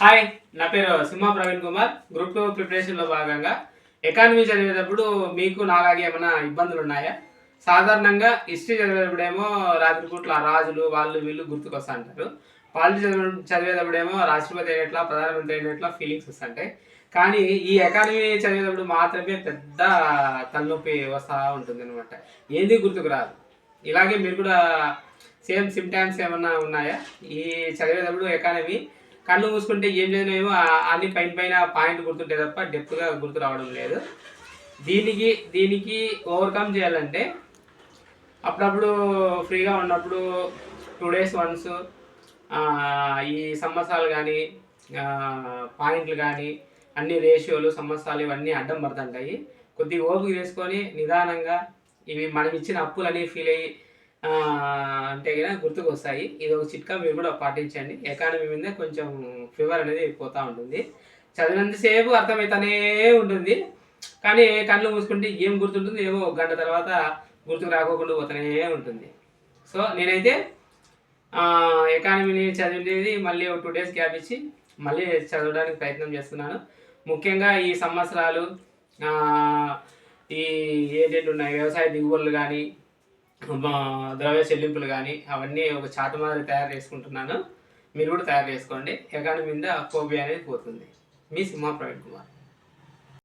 Hi నా పేరు Simha Praveen Kumar. Group two ప్రిపరేషన్లో భాగంగా ఎకానమీ చదివేటప్పుడు మీకు నాలాగే ఏమైనా ఇబ్బందులు ఉన్నాయా? సాధారణంగా హిస్టరీ చదివేటప్పుడేమో రాత్రిపూట్ల రాజులు వాళ్ళు వీళ్ళు గుర్తుకొస్తా అంటారు పాలిటీ చదివే చదివేటప్పుడేమో రాష్ట్రపతి అయినట్లా ప్రధానమంత్రి అయినట్లా ఫీలింగ్స్ వస్తుంటాయి. కానీ ఈ ఎకానమీ చదివేటప్పుడు మాత్రమే పెద్ద తలనొప్పి వస్తూ ఉంటుంది అనమాట ఏంది గుర్తుకు రాదు. ఇలాగే మీరు కూడా సేమ్ సిమ్టమ్స్ ఏమన్నా ఉన్నాయా? ఈ చదివేటప్పుడు ఎకానమీ కళ్ళు మూసుకుంటే ఏం చదివినామో అన్ని పైన పైన పాయింట్ గుర్తుంటే తప్ప డెప్త్గా గుర్తు రావడం లేదు. దీనికి దీనికి ఓవర్కమ్ చేయాలంటే అప్పుడప్పుడు ఫ్రీగా ఉన్నప్పుడు టూ డేస్ వన్స్ ఈ సంవత్సరాలు కానీ పాయింట్లు కానీ అన్ని రేషియోలు సంవత్సరాలు ఇవన్నీ అడ్డం పడుతుంటాయి. కొద్దిగా ఓపిక చేసుకొని నిదానంగా ఇవి మనం ఇచ్చిన అప్పులని ఫీల్ అయ్యి ఆ, అంటే గుర్తుకు వస్తాయి ఇది ఒక చిట్కా మీరు కూడా పాటించండి. ఎకానమీ మీద కొంచెం ఫీవర్ అనేది పోతూ ఉంటుంది. చదివినంతసేపు అర్థమవుతానే ఉంటుంది. కానీ కళ్ళు మూసుకుంటే ఏం గుర్తుంటుంది ఏమో ఒక గంట తర్వాత గుర్తుకు రాకోకుండా పోతూనే ఉంటుంది. సో నేనైతే ఎకానమీని చదివినది మళ్ళీ ఒక టూ డేస్ గ్యాప్ ఇచ్చి మళ్ళీ చదవడానికి ప్రయత్నం చేస్తున్నాను. ముఖ్యంగా ఈ సంవత్సరాలు ఈ ఏంటంటే ఉన్నాయి? వ్యవసాయ దిగుబడులు కానీ ద్రవ్య చెల్లింపులు కానీ అవన్నీ ఒక చాటు మాదిరి తయారు చేసుకుంటున్నాను. మీరు కూడా తయారు చేసుకోండి. ఎకానమీ మీద ఫోబియా అనేది పోతుంది. మీ సింహ ప్రవీణ్ కుమార్.